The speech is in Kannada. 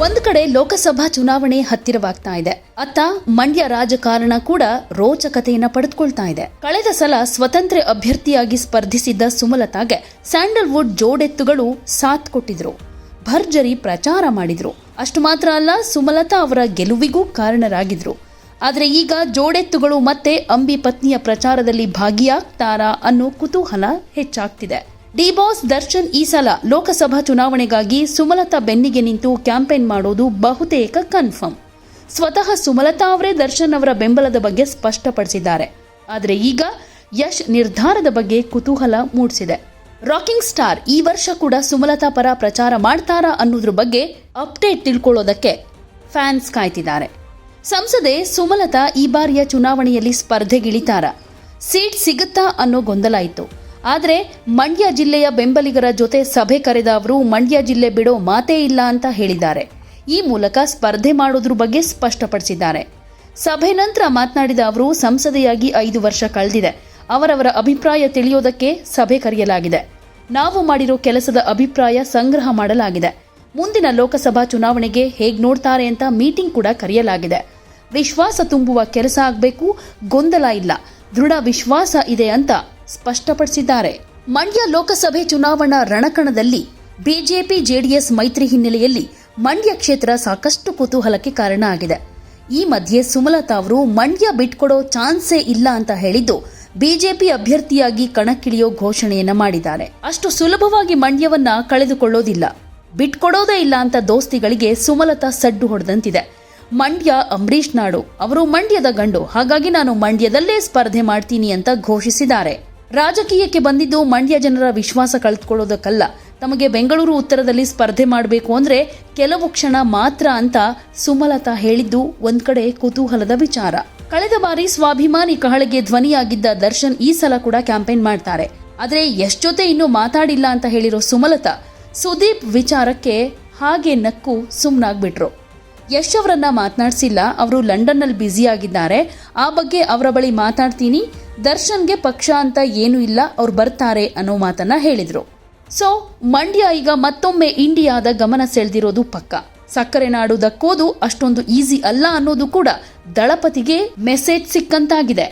ಒಂದು ಕಡೆ ಲೋಕಸಭಾ ಚುನಾವಣೆ ಹತ್ತಿರವಾಗ್ತಾ ಇದೆ. ಅತ್ತ ಮಂಡ್ಯ ರಾಜಕಾರಣ ಕೂಡ ರೋಚಕತೆಯನ್ನ ಪಡೆದುಕೊಳ್ತಾ ಇದೆ. ಕಳೆದ ಸಲ ಸ್ವತಂತ್ರ ಅಭ್ಯರ್ಥಿಯಾಗಿ ಸ್ಪರ್ಧಿಸಿದ್ದ ಸುಮಲತಾಗೆ ಸ್ಯಾಂಡಲ್ವುಡ್ ಜೋಡೆತ್ತುಗಳು ಸಾಥ್ ಕೊಟ್ಟಿದ್ರು. ಭರ್ಜರಿ ಪ್ರಚಾರ ಮಾಡಿದ್ರು. ಅಷ್ಟು ಮಾತ್ರ ಅಲ್ಲ, ಸುಮಲತಾ ಅವರ ಗೆಲುವಿಗೂ ಕಾರಣರಾಗಿದ್ರು. ಆದರೆ ಈಗ ಜೋಡೆತ್ತುಗಳು ಮತ್ತೆ ಅಂಬಿ ಪತ್ನಿಯ ಪ್ರಚಾರದಲ್ಲಿ ಭಾಗಿಯಾಗ್ತಾರಾ ಅನ್ನೋ ಕುತೂಹಲ ಹೆಚ್ಚಾಗ್ತಿದೆ. ಡಿ ಬಾಸ್ ದರ್ಶನ್ ಈ ಸಲ ಲೋಕಸಭಾ ಚುನಾವಣೆಗಾಗಿ ಸುಮಲತಾ ಬೆನ್ನಿಗೆ ನಿಂತು ಕ್ಯಾಂಪೇನ್ ಮಾಡೋದು ಬಹುತೇಕ ಕನ್ಫರ್ಮ್. ಸ್ವತಃ ಸುಮಲತಾ ಅವರೇ ದರ್ಶನ್ ಅವರ ಬೆಂಬಲದ ಬಗ್ಗೆ ಸ್ಪಷ್ಟಪಡಿಸಿದ್ದಾರೆ. ಆದರೆ ಈಗ ಯಶ್ ನಿರ್ಧಾರದ ಬಗ್ಗೆ ಕುತೂಹಲ ಮೂಡಿಸಿದೆ. ರಾಕಿಂಗ್ ಸ್ಟಾರ್ ಈ ವರ್ಷ ಕೂಡ ಸುಮಲತಾ ಪರ ಪ್ರಚಾರ ಮಾಡ್ತಾರಾ ಅನ್ನೋದ್ರ ಬಗ್ಗೆ ಅಪ್ಡೇಟ್ ತಿಳ್ಕೊಳ್ಳೋದಕ್ಕೆ ಫ್ಯಾನ್ಸ್ ಕಾಯ್ತಿದ್ದಾರೆ. ಸಂಸದೆ ಸುಮಲತಾ ಈ ಬಾರಿಯ ಚುನಾವಣೆಯಲ್ಲಿ ಸ್ಪರ್ಧೆಗಿಳಿತಾರ? ಸೀಟ್ ಸಿಗುತ್ತಾ ಅನ್ನೋ ಗೊಂದಲ ಇತ್ತು. ಆದರೆ ಮಂಡ್ಯ ಜಿಲ್ಲೆಯ ಬೆಂಬಲಿಗರ ಜೊತೆ ಸಭೆ ಕರೆದ ಅವರು, ಮಂಡ್ಯ ಜಿಲ್ಲೆ ಬಿಡೋ ಮಾತೇ ಇಲ್ಲ ಅಂತ ಹೇಳಿದ್ದಾರೆ. ಈ ಮೂಲಕ ಸ್ಪರ್ಧೆ ಮಾಡೋದ್ರ ಬಗ್ಗೆ ಸ್ಪಷ್ಟಪಡಿಸಿದ್ದಾರೆ. ಸಭೆ ನಂತರ ಮಾತನಾಡಿದ ಅವರು, ಸಂಸದೆಯಾಗಿ ಐದು ವರ್ಷ ಕಳೆದಿದೆ. ಅವರವರ ಅಭಿಪ್ರಾಯ ತಿಳಿಯೋದಕ್ಕೆ ಸಭೆ ಕರೆಯಲಾಗಿದೆ. ನಾವು ಮಾಡಿರೋ ಕೆಲಸದ ಅಭಿಪ್ರಾಯ ಸಂಗ್ರಹ ಮಾಡಲಾಗಿದೆ. ಮುಂದಿನ ಲೋಕಸಭಾ ಚುನಾವಣೆಗೆ ಹೇಗೆ ನೋಡ್ತಾರೆ ಅಂತ ಮೀಟಿಂಗ್ ಕೂಡ ಕರೆಯಲಾಗಿದೆ. ವಿಶ್ವಾಸ ತುಂಬುವ ಕೆಲಸ ಆಗಬೇಕು, ಗೊಂದಲ ಇಲ್ಲ. ದೃಢ ವಿಶ್ವಾಸ ಇದೆ ಅಂತ ಸ್ಪಷ್ಟಪಡಿಸಿದ್ದಾರೆ. ಮಂಡ್ಯ ಲೋಕಸಭೆ ಚುನಾವಣಾ ರಣಕಣದಲ್ಲಿ ಬಿಜೆಪಿ ಜೆಡಿಎಸ್ ಮೈತ್ರಿ ಹಿನ್ನೆಲೆಯಲ್ಲಿ ಮಂಡ್ಯ ಕ್ಷೇತ್ರ ಸಾಕಷ್ಟು ಕುತೂಹಲಕ್ಕೆ ಕಾರಣ ಆಗಿದೆ. ಈ ಮಧ್ಯೆ ಸುಮಲತಾ ಅವರು, ಮಂಡ್ಯ ಬಿಟ್ಕೊಡೋ ಚಾನ್ಸೇ ಇಲ್ಲ ಅಂತ ಹೇಳಿದ್ದು ಬಿಜೆಪಿ ಅಭ್ಯರ್ಥಿಯಾಗಿ ಕಣಕ್ಕಿಳಿಯೋ ಘೋಷಣೆಯನ್ನ ಮಾಡಿದ್ದಾರೆ. ಅಷ್ಟು ಸುಲಭವಾಗಿ ಮಂಡ್ಯವನ್ನ ಕಳೆದುಕೊಳ್ಳೋದಿಲ್ಲ. ಬಿಟ್ಕೊಡೋದೇ ಇಲ್ಲ ಅಂತ ದೋಸ್ತಿಗಳಿಗೆ ಸುಮಲತಾ ಸಡ್ಡು ಹೊಡೆದಂತಿದೆ. ಮಂಡ್ಯ ಅಂಬರೀಷ್ ನಾಡು, ಅವರು ಮಂಡ್ಯದ ಗಂಡು, ಹಾಗಾಗಿ ನಾನು ಮಂಡ್ಯದಲ್ಲೇ ಸ್ಪರ್ಧೆ ಮಾಡ್ತೀನಿ ಅಂತ ಘೋಷಿಸಿದ್ದಾರೆ. ರಾಜಕೀಯಕ್ಕೆ ಬಂದಿದ್ದು ಮಂಡ್ಯ ಜನರ ವಿಶ್ವಾಸ ಕಳೆದುಕೊಳ್ಳೋದಕ್ಕಲ್ಲ. ತಮಗೆ ಬೆಂಗಳೂರು ಉತ್ತರದಲ್ಲಿ ಸ್ಪರ್ಧೆ ಮಾಡಬೇಕು ಅಂದರೆ ಕೆಲವು ಕ್ಷಣ ಮಾತ್ರ ಅಂತ ಸುಮಲತಾ ಹೇಳಿದ್ದು ಒಂದು ಕಡೆ ಕುತೂಹಲದ ವಿಚಾರ. ಕಳೆದ ಬಾರಿ ಸ್ವಾಭಿಮಾನಿ ಕಹಳಿಗೆ ಧ್ವನಿಯಾಗಿದ್ದ ದರ್ಶನ್ ಈ ಸಲ ಕೂಡ ಕ್ಯಾಂಪೇನ್ ಮಾಡ್ತಾರೆ. ಆದರೆ ಎಷ್ಟೊತ್ತೆ ಇನ್ನೂ ಮಾತಾಡಿಲ್ಲ ಅಂತ ಹೇಳಿರೋ ಸುಮಲತಾ, ಸುದೀಪ್ ವಿಚಾರಕ್ಕೆ ಹಾಗೆ ನಕ್ಕು ಸುಮ್ಮನಾಗ್ಬಿಟ್ರು ಯಶ್ ಅವರನ್ನ ಮಾತನಾಡಿಸಿಲ್ಲ, ಅವರು ಲಂಡನ್ನಲ್ಲಿ ಬ್ಯುಸಿಯಾಗಿದ್ದಾರೆ ಆ ಬಗ್ಗೆ ಅವರ ಬಳಿ ಮಾತಾಡ್ತೀನಿ. ದರ್ಶನ್ಗೆ ಪಕ್ಷ ಅಂತ ಏನೂ ಇಲ್ಲ, ಅವ್ರು ಬರ್ತಾರೆ ಅನ್ನೋ ಮಾತನ್ನ ಹೇಳಿದ್ರು. ಸೊ ಮಂಡ್ಯ ಈಗ ಮತ್ತೊಮ್ಮೆ ಇಂಡಿಯಾದ ಗಮನ ಸೆಳೆದಿರೋದು ಪಕ್ಕ. ಸಕ್ಕರೆ ನಾಡು ದಕ್ಕೋದು ಅಷ್ಟೊಂದು ಈಸಿ ಅಲ್ಲ ಅನ್ನೋದು ಕೂಡ ದಳಪತಿಗೆ ಮೆಸೇಜ್ ಸಿಕ್ಕಂತಾಗಿದೆ.